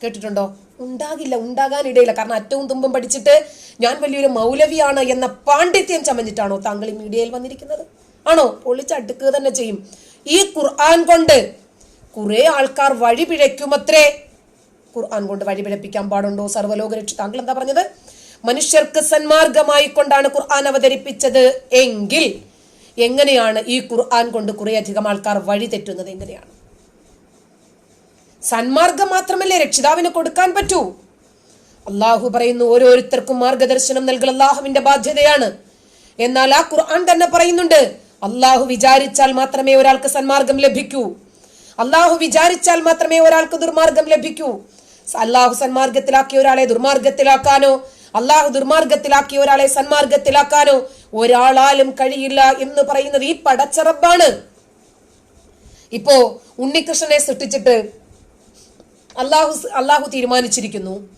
കേട്ടിട്ടുണ്ടോ? ഉണ്ടാകില്ല ഉണ്ടാകാനിടയില്ല. കാരണം അറ്റവും തുമ്പും പഠിച്ചിട്ട് ഞാൻ വലിയൊരു മൗലവിയാണ് എന്ന പാണ്ഡിത്യം ചമഞ്ഞിട്ടാണോ താങ്കൾ ഈ മീഡിയയിൽ വന്നിരിക്കുന്നത്? ആണോ? പൊളിച്ചടുക്കുക തന്നെ ചെയ്യും. ഈ ഖുർആൻ കൊണ്ട് കുറെ ആൾക്കാർ വഴി പിഴയ്ക്കുമത്രേ. ഖുർആൻ കൊണ്ട് വഴി പിഴപ്പിക്കാൻ പാടുണ്ടോ സർവലോക രക്ഷ താങ്കൾ എന്താ പറഞ്ഞത്? മനുഷ്യർക്ക് സന്മാർഗമായി കൊണ്ടാണ് ഖുർആൻ അവതരിപ്പിച്ചത് എങ്കിൽ എങ്ങനെയാണ് ഈ ഖുർആൻ കൊണ്ട് കുറേയധികം ആൾക്കാർ വഴി തെറ്റുന്നത് എങ്ങനെയാണ്? സന്മാർഗം മാത്രമല്ലേ രക്ഷിതാവിന് കൊടുക്കാൻ പറ്റൂ? അള്ളാഹു പറയുന്നു ഓരോരുത്തർക്കും മാർഗദർശനം നൽകൽ അള്ളാഹുവിന്റെ ബാധ്യതയാണ്. എന്നാൽ ആ ഖുർആൻ തന്നെ പറയുന്നുണ്ട് അള്ളാഹു വിചാരിച്ചാൽ മാത്രമേ ഒരാൾക്ക് സന്മാർഗം ലഭിക്കൂ. അള്ളാഹു വിചാരിച്ചാൽ മാത്രമേ ഒരാൾക്ക് ദുർമാർഗം ലഭിക്കൂ. അള്ളാഹു സന്മാർഗത്തിലാക്കിയ ഒരാളെ ദുർമാർഗത്തിലാക്കാനോ അള്ളാഹു ദുർമാർഗത്തിലാക്കിയ ഒരാളെ സന്മാർഗത്തിലാക്കാനോ ഒരാളാലും കഴിയില്ല എന്ന് പറയുന്നത് ഈ പടച്ചറബാണ്. ഇപ്പോ ഉണ്ണികൃഷ്ണനെ സൃഷ്ടിച്ചിട്ട് അള്ളാഹു അള്ളാഹു തീരുമാനിച്ചിരിക്കുന്നു.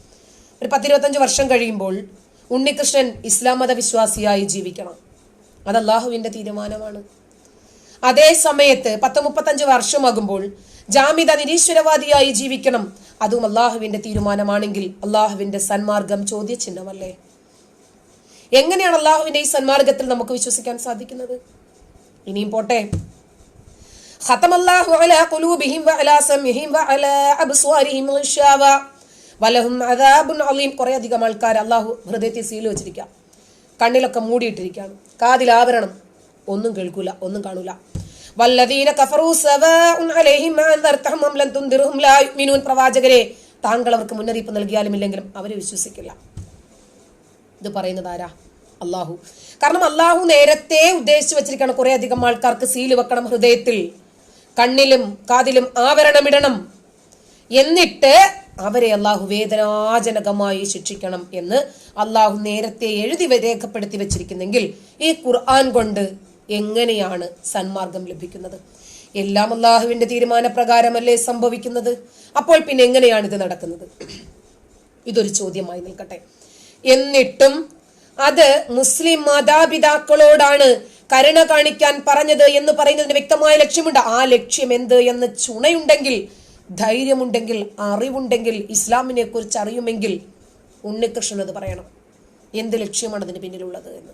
ഒരു പത്തിരുപത്തഞ്ച് വർഷം കഴിയുമ്പോൾ ഉണ്ണികൃഷ്ണൻ ഇസ്ലാം മത വിശ്വാസിയായി ജീവിക്കണം. അത് അള്ളാഹുവിന്റെ തീരുമാനമാണ്. അതേ സമയത്ത് പത്ത് മുപ്പത്തഞ്ച് വർഷമാകുമ്പോൾ ജാമിത നിരീശ്വരവാദിയായി ജീവിക്കണം. അതും അള്ളാഹുവിന്റെ തീരുമാനമാണെങ്കിൽ അള്ളാഹുവിന്റെ സന്മാർഗം ചോദ്യചിഹ്നമല്ലേ? എങ്ങനെയാണ് അള്ളാഹുവിന്റെ ഈ സന്മാർഗത്തിൽ നമുക്ക് വിശ്വസിക്കാൻ സാധിക്കുന്നത്? ഇനിയും പോട്ടെ. കുറെ അധികം ആൾക്കാർ അള്ളാഹു ഹൃദയത്തിൽ സീൽ വെച്ചിരിക്കുക കണ്ണിലൊക്കെ മൂടിയിട്ടിരിക്കുകയാണ് കാതിൽ ആവരണം ഒന്നും കേൾക്കൂല ഒന്നും കാണൂല. വല്ലദീന കഫറു അലൈഹിം പ്രവാചകരെ താങ്കൾ അവർക്ക് മുന്നറിയിപ്പ് നൽകിയാലും ഇല്ലെങ്കിലും അവരെ വിശ്വസിക്കില്ല. ഇത് പറയുന്നത് ആരാ? അള്ളാഹു കാരണം അള്ളാഹു നേരത്തെ ഉദ്ദേശിച്ചു വെച്ചിരിക്കണം കുറെ അധികം ആൾക്കാർക്ക് സീൽ വെക്കണം ഹൃദയത്തിൽ കണ്ണിലും കാതിലും ആവരണമിടണം. എന്നിട്ട് അവരെ അള്ളാഹു വേദനാജനകമായി ശിക്ഷിക്കണം എന്ന് അള്ളാഹു നേരത്തെ എഴുതി രേഖപ്പെടുത്തി വെച്ചിരിക്കുന്നെങ്കിൽ ഈ ഖുർആൻ കൊണ്ട് എങ്ങനെയാണ് സന്മാർഗം ലഭിക്കുന്നത്? എല്ലാം അള്ളാഹുവിന്റെ തീരുമാനപ്രകാരമല്ലേ സംഭവിക്കുന്നത്? അപ്പോൾ പിന്നെ എങ്ങനെയാണ് ഇത് നടക്കുന്നത്? ഇതൊരു ചോദ്യമായി നിൽക്കട്ടെ. എന്നിട്ടും അത് മുസ്ലിം മാതാപിതാക്കളോടാണ് കരുണ കാണിക്കാൻ പറഞ്ഞത് എന്ന് പറയുന്നതിന് വ്യക്തമായ ലക്ഷ്യമുണ്ട്. ആ ലക്ഷ്യം എന്ത് എന്ന് ചുണയുണ്ടെങ്കിൽ ധൈര്യമുണ്ടെങ്കിൽ അറിവുണ്ടെങ്കിൽ ഇസ്ലാമിനെ കുറിച്ച് അറിയുമെങ്കിൽ ഉണ്ണികൃഷ്ണൻ അത് പറയണം. എന്ത് ലക്ഷ്യമാണ് അതിന് പിന്നിലുള്ളത് എന്ന്?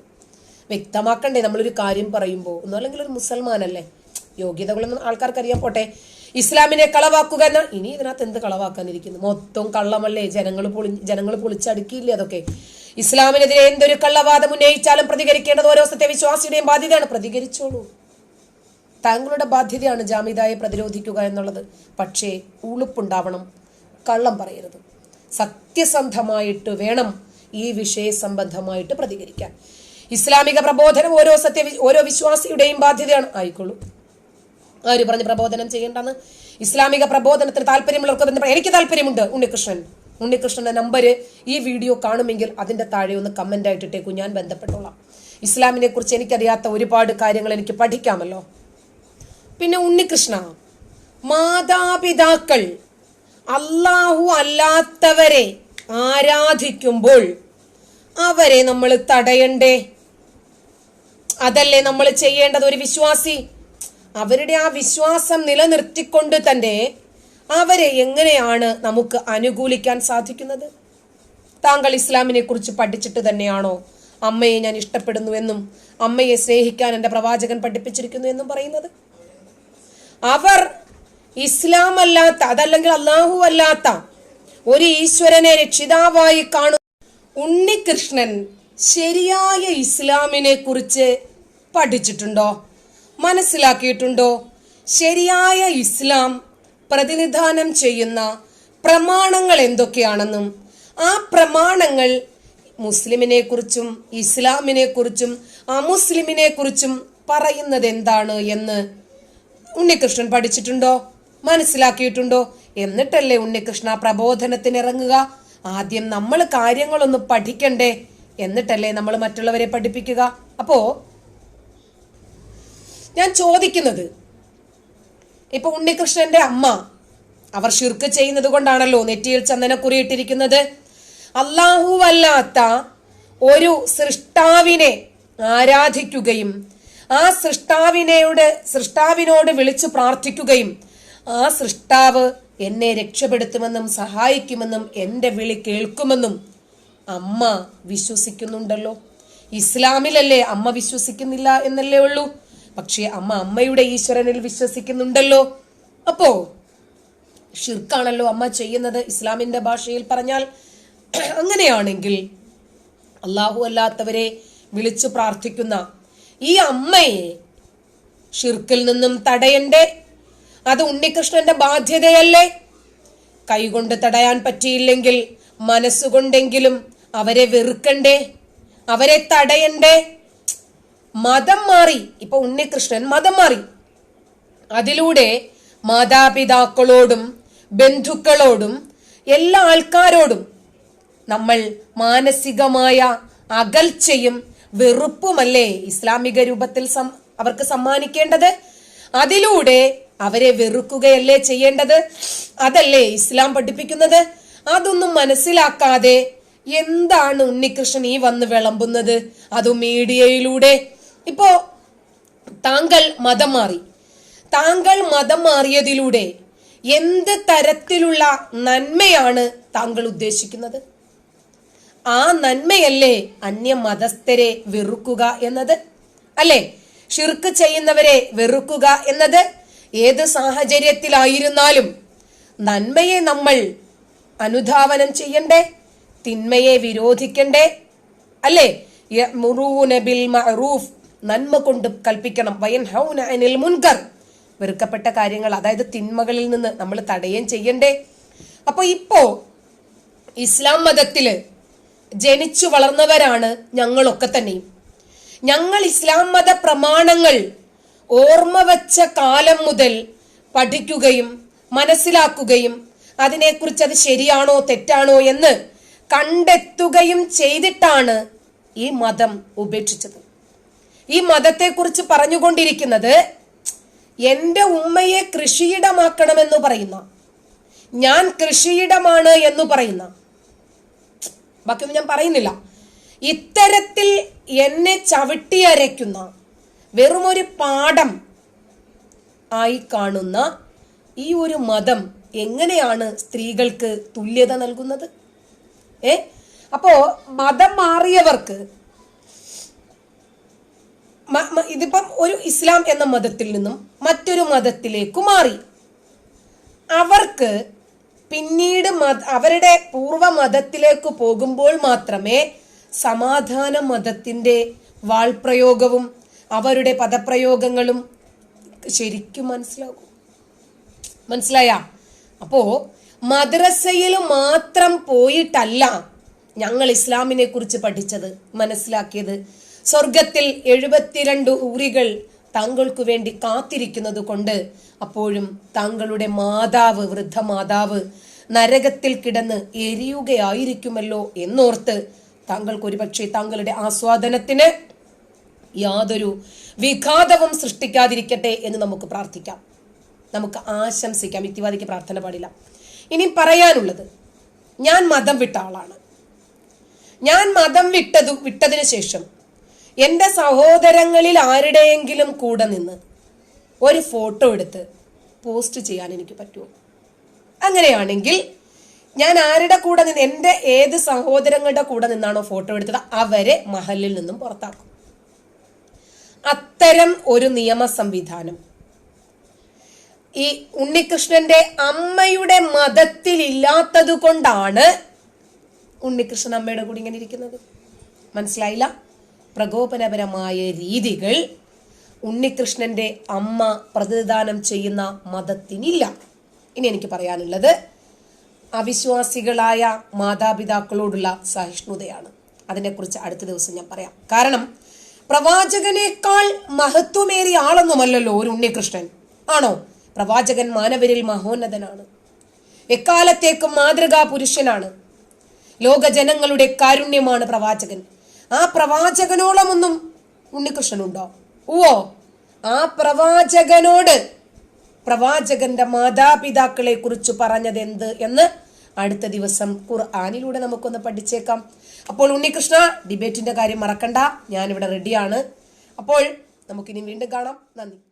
വ്യക്തമാക്കണ്ടേ നമ്മളൊരു കാര്യം പറയുമ്പോൾ ഒന്നും അല്ലെങ്കിൽ ഒരു മുസൽമാനല്ലേ? യോഗ്യതകളൊന്നും ആൾക്കാർക്ക് അറിയാൻ പോട്ടെ. ഇസ്ലാമിനെ കളവാക്കുക എന്ന ഇനി ഇതിനകത്ത് എന്ത് കളവാക്കാനിരിക്കുന്നു? മൊത്തം കള്ളമല്ലേ? ജനങ്ങൾ പൊളി ജനങ്ങൾ പൊളിച്ചടുക്കിയില്ലേ അതൊക്കെ? ഇസ്ലാമിനെതിരെ എന്തൊരു കള്ളവാദം ഉന്നയിച്ചാലും പ്രതികരിക്കേണ്ടത് ഓരോ സത്യ വിശ്വാസിയുടെയും ബാധ്യതയാണ്. പ്രതികരിച്ചോളൂ. താങ്കളുടെ ബാധ്യതയാണ് ജാമിതായെ പ്രതിരോധിക്കുക എന്നുള്ളത്. പക്ഷേ ഉളുപ്പുണ്ടാവണം. കള്ളം പറയരുത്. സത്യസന്ധമായിട്ട് വേണം ഈ വിഷയ സംബന്ധമായിട്ട് പ്രതികരിക്കാൻ. ഇസ്ലാമിക പ്രബോധനം ഓരോ സത്യ ഓരോ വിശ്വാസിയുടെയും ബാധ്യതയാണ്. ആയിക്കോളൂ. ആര് പറഞ്ഞ് പ്രബോധനം ചെയ്യേണ്ടെന്ന്? ഇസ്ലാമിക പ്രബോധനത്തിന് താല്പര്യമുള്ളവർക്ക് എനിക്ക് താല്പര്യമുണ്ട്. ഉണ്ണികൃഷ്ണൻ. ഉണ്ണികൃഷ്ണന്റെ നമ്പർ ഈ വീഡിയോ കാണുമെങ്കിൽ അതിന്റെ താഴെ ഒന്ന് കമന്റ് ആയിട്ടിട്ടേക്കും ഞാൻ ബന്ധപ്പെട്ടോളാം. ഇസ്ലാമിനെ കുറിച്ച് എനിക്കറിയാത്ത ഒരുപാട് കാര്യങ്ങൾ എനിക്ക് പഠിക്കാമല്ലോ. പിന്നെ ഉണ്ണികൃഷ്ണ. മാതാപിതാക്കൾ അള്ളാഹു അല്ലാത്തവരെ ആരാധിക്കുമ്പോൾ അവരെ നമ്മൾ തടയണ്ടേ? അതല്ലേ നമ്മൾ ചെയ്യേണ്ടത്? ഒരു വിശ്വാസി. അവരുടെ ആ വിശ്വാസം നിലനിർത്തിക്കൊണ്ട് തന്നെ അവരെ എങ്ങനെയാണ് നമുക്ക് അനുകൂലിക്കാൻ സാധിക്കുന്നത്? താങ്കൾ ഇസ്ലാമിനെ കുറിച്ച് പഠിച്ചിട്ട് തന്നെയാണോ അമ്മയെ ഞാൻ ഇഷ്ടപ്പെടുന്നു എന്നും അമ്മയെ സ്നേഹിക്കാൻ എന്റെ പ്രവാചകൻ പഠിപ്പിച്ചിരിക്കുന്നു എന്നും പറയുന്നത്? അവർ ഇസ്ലാം അല്ലാത്ത അതല്ലെങ്കിൽ അള്ളാഹു അല്ലാത്ത ഒരു ഈശ്വരനെ രക്ഷിതാവായി കാണുന്ന ഉണ്ണികൃഷ്ണൻ ശരിയായ ഇസ്ലാമിനെ കുറിച്ച് പഠിച്ചിട്ടുണ്ടോ? മനസ്സിലാക്കിയിട്ടുണ്ടോ? ശരിയായ ഇസ്ലാം പ്രതിനിധാനം ചെയ്യുന്ന പ്രമാണങ്ങൾ എന്തൊക്കെയാണെന്നും ആ പ്രമാണങ്ങൾ മുസ്ലിമിനെ കുറിച്ചും ഇസ്ലാമിനെ കുറിച്ചും അമുസ്ലിമിനെ കുറിച്ചും പറയുന്നത് എന്താണ് എന്ന് ഉണ്ണികൃഷ്ണൻ പഠിച്ചിട്ടുണ്ടോ? മനസ്സിലാക്കിയിട്ടുണ്ടോ? എന്നിട്ടല്ലേ ഉണ്ണികൃഷ്ണ പ്രബോധനത്തിന് ഇറങ്ങുക ആദ്യം നമ്മൾ കാര്യങ്ങളൊന്ന് പഠിക്കണ്ടേ? എന്നിട്ടല്ലേ നമ്മൾ മറ്റുള്ളവരെ പഠിപ്പിക്കുക? അപ്പോ ഞാൻ ചോദിക്കുന്നത് ഇപ്പൊ ഉണ്ണികൃഷ്ണന്റെ അമ്മ അവർ ഷിർക്ക് ചെയ്യുന്നത് കൊണ്ടാണല്ലോ നെറ്റിയിൽ ചന്ദനക്കുറിയിട്ടിരിക്കുന്നത് അല്ലാഹു അല്ലാത്ത ഒരു സൃഷ്ടാവിനെ ആരാധിക്കുകയും ആ സൃഷ്ടാവിനെയോട് സൃഷ്ടാവിനോട് വിളിച്ചു പ്രാർത്ഥിക്കുകയും ആ സൃഷ്ടാവ് എന്നെ രക്ഷപ്പെടുത്തുമെന്നും സഹായിക്കുമെന്നും എന്റെ വിളി കേൾക്കുമെന്നും അമ്മ വിശ്വസിക്കുന്നുണ്ടല്ലോ. ഇസ്ലാമിലല്ലേ അമ്മ വിശ്വസിക്കുന്നില്ല എന്നല്ലേ ഉള്ളൂ? പക്ഷേ അമ്മ അമ്മയുടെ ഈശ്വരനിൽ വിശ്വസിക്കുന്നുണ്ടല്ലോ. അപ്പോ ഷിർക്കാണല്ലോ അമ്മ ചെയ്യുന്നത് ഇസ്ലാമിന്റെ ഭാഷയിൽ പറഞ്ഞാൽ. അങ്ങനെയാണെങ്കിൽ അള്ളാഹു അല്ലാത്തവരെ വിളിച്ചു പ്രാർത്ഥിക്കുന്ന ഈ അമ്മയെ ഷിർക്കിൽ നിന്നും തടയണ്ടേ? അത് ഉണ്ണികൃഷ്ണന്റെ ബാധ്യതയല്ലേ? കൈകൊണ്ട് തടയാൻ പറ്റിയില്ലെങ്കിൽ മനസ്സുകൊണ്ടെങ്കിലും അവരെ വെറുക്കണ്ടേ? അവരെ തടയണ്ടേ? മതം മാറി ഇപ്പൊ ഉണ്ണികൃഷ്ണൻ മതം മാറി. അതിലൂടെ മാതാപിതാക്കളോടും ബന്ധുക്കളോടും എല്ലാ ആൾക്കാരോടും നമ്മൾ മാനസികമായ അകൽച്ചയും വെറുപ്പുമല്ലേ ഇസ്ലാമിക രൂപത്തിൽ അവർക്ക് സമ്മാനിക്കേണ്ടത്? അതിലൂടെ അവരെ വെറുക്കുകയല്ലേ ചെയ്യേണ്ടത്? അതല്ലേ ഇസ്ലാം പഠിപ്പിക്കുന്നത്? അതൊന്നും മനസ്സിലാക്കാതെ എന്താണ് ഉണ്ണികൃഷ്ണൻ ഈ വന്ന് വിളമ്പുന്നത്? അതും മീഡിയയിലൂടെ ഇപ്പോ താങ്കൾ മതം മാറി. താങ്കൾ മതം മാറിയതിലൂടെ എന്ത് തരത്തിലുള്ള നന്മയാണ് താങ്കൾ ഉദ്ദേശിക്കുന്നത്? ആ നന്മയല്ലേ അന്യ മതസ്ഥരെ വെറുക്കുക എന്നത്? അല്ലേ? ഷിർക്ക് ചെയ്യുന്നവരെ വെറുക്കുക എന്നത്? ഏത് സാഹചര്യത്തിലായിരുന്നാലും നന്മയെ നമ്മൾ അനുധാവനം ചെയ്യണ്ടേ? തിന്മയെ വിരോധിക്കണ്ടേ? അല്ലേ? യഅ്മുറൂന ബിൽ മഅറൂഫ് നന്മ കൊണ്ട് കൽപ്പിക്കണം. വയൻ ഹൗന അനിൽ മുൻകർ. വെറുക്കപ്പെട്ട കാര്യങ്ങൾ അതായത് തിന്മകളിൽ നിന്ന് നമ്മൾ തടയുകയും ചെയ്യണ്ടേ? അപ്പൊ ഇപ്പോ ഇസ്ലാം മതത്തിൽ ജനിച്ചു വളർന്നവരാണ് ഞങ്ങളൊക്കെ തന്നെയും. ഞങ്ങൾ ഇസ്ലാം മത പ്രമാണങ്ങൾ ഓർമ്മ വച്ച കാലം മുതൽ പഠിക്കുകയും മനസ്സിലാക്കുകയും അതിനെക്കുറിച്ച് അത് ശരിയാണോ തെറ്റാണോ എന്ന് കണ്ടെത്തുകയും ചെയ്തിട്ടാണ് ഈ മതം ഉപേക്ഷിച്ചത്. ഈ മതത്തെക്കുറിച്ച് പറഞ്ഞുകൊണ്ടിരിക്കുന്നത് എന്റെ ഉമ്മയെ കൃഷിയിടമാക്കണമെന്ന് പറയുന്ന. ഞാൻ കൃഷിയിടമാണ് എന്ന് പറയുന്ന. ബാക്കിയൊന്നും ഞാൻ പറയുന്നില്ല. ഇത്തരത്തിൽ എന്നെ ചവിട്ടിയരയ്ക്കുന്ന വെറുമൊരു പാഠം ആയി കാണുന്ന ഈ ഒരു മതം എങ്ങനെയാണ് സ്ത്രീകൾക്ക് തുല്യത നൽകുന്നത്? ഏ? അപ്പോ മതം മാറിയവർക്ക് ഇതിപ്പം ഒരു ഇസ്ലാം എന്ന മതത്തിൽ നിന്നും മറ്റൊരു മതത്തിലേക്ക് മാറി. അവർക്ക് പിന്നീട് അവരുടെ പൂർവ മതത്തിലേക്ക് പോകുമ്പോൾ മാത്രമേ സമാധാന മതത്തിന്റെ വാൾപ്രയോഗവും അവരുടെ പദപ്രയോഗങ്ങളും ശരിക്കും മനസ്സിലാകൂ. മനസ്സിലായ? അപ്പോ മദ്രസയിൽ മാത്രം പോയിട്ടല്ല ഞങ്ങൾ ഇസ്ലാമിനെ കുറിച്ച് പഠിച്ചത് മനസ്സിലാക്കിയത്. സ്വർഗത്തിൽ എഴുപത്തിരണ്ട് ഊറികൾ താങ്കൾക്കു വേണ്ടി കാത്തിരിക്കുന്നത് കൊണ്ട് അപ്പോഴും താങ്കളുടെ മാതാവ് വൃദ്ധ മാതാവ് നരകത്തിൽ കിടന്ന് എരിയുകയായിരിക്കുമല്ലോ എന്നോർത്ത് താങ്കൾക്ക് ഒരുപക്ഷെ താങ്കളുടെ ആസ്വാദനത്തിന് യാതൊരു വിഘാതവും സൃഷ്ടിക്കാതിരിക്കട്ടെ എന്ന് നമുക്ക് പ്രാർത്ഥിക്കാം. നമുക്ക് ആശംസിക്കാം. യുക്തിവാദിക്ക് പ്രാർത്ഥന പാടില്ല. ഇനി പറയാനുള്ളത് ഞാൻ മതം വിട്ട ആളാണ്. ഞാൻ മതം വിട്ടതു വിട്ടതിന് ശേഷം എന്റെ സഹോദരങ്ങളിൽ ആരുടെയെങ്കിലും കൂടെ നിന്ന് ഒരു ഫോട്ടോ എടുത്ത് പോസ്റ്റ് ചെയ്യാൻ എനിക്ക് പറ്റുമോ? അങ്ങനെയാണെങ്കിൽ ഞാൻ ആരുടെ കൂടെ നിന്ന് എന്റെ ഏത് സഹോദരങ്ങളുടെ കൂടെ നിന്നാണോ ഫോട്ടോ എടുത്തത് അവരെ മഹലിൽ നിന്നും പുറത്താക്കും. അത്തരം ഒരു നിയമ സംവിധാനം ഈ ഉണ്ണികൃഷ്ണന്റെ അമ്മയുടെ മതത്തിൽ ഇല്ലാത്തത് കൊണ്ടാണ് ഉണ്ണികൃഷ്ണൻ അമ്മയുടെ കൂടി ഇങ്ങനെ ഇരിക്കുന്നത്. മനസ്സിലായില്ല? പ്രകോപനപരമായ രീതികൾ ഉണ്ണികൃഷ്ണന്റെ അമ്മ പ്രതിദാനം ചെയ്യുന്ന മതത്തിനില്ല. ഇനി എനിക്ക് പറയാനുള്ളത് അവിശ്വാസികളായ മാതാപിതാക്കളോടുള്ള സഹിഷ്ണുതയാണ്. അതിനെക്കുറിച്ച് അടുത്ത ദിവസം ഞാൻ പറയാം. കാരണം പ്രവാചകനേക്കാൾ മഹത്വമേറിയ ആളൊന്നുമല്ലല്ലോ ഒരു ഉണ്ണികൃഷ്ണൻ. ആണോ? പ്രവാചകൻ മാനവരിൽ മഹോന്നതനാണ്. എക്കാലത്തേക്കും മാതൃകാ പുരുഷനാണ്. ലോകജനങ്ങളുടെ കാരുണ്യമാണ് പ്രവാചകൻ. ആ പ്രവാചകനോളമൊന്നും ഉണ്ണികൃഷ്ണനുണ്ടോ? ഓ ആ പ്രവാചകനോട് പ്രവാചകന്റെ മാതാപിതാക്കളെ കുറിച്ച് പറഞ്ഞത് എന്ത് എന്ന് അടുത്ത ദിവസം ഖുർആാനിലൂടെ നമുക്കൊന്ന് പഠിച്ചേക്കാം. അപ്പോൾ ഉണ്ണികൃഷ്ണ ഡിബേറ്റിന്റെ കാര്യം മറക്കണ്ട. ഞാനിവിടെ റെഡിയാണ് അപ്പോൾ നമുക്കിനി വീണ്ടും കാണാം. നന്ദി.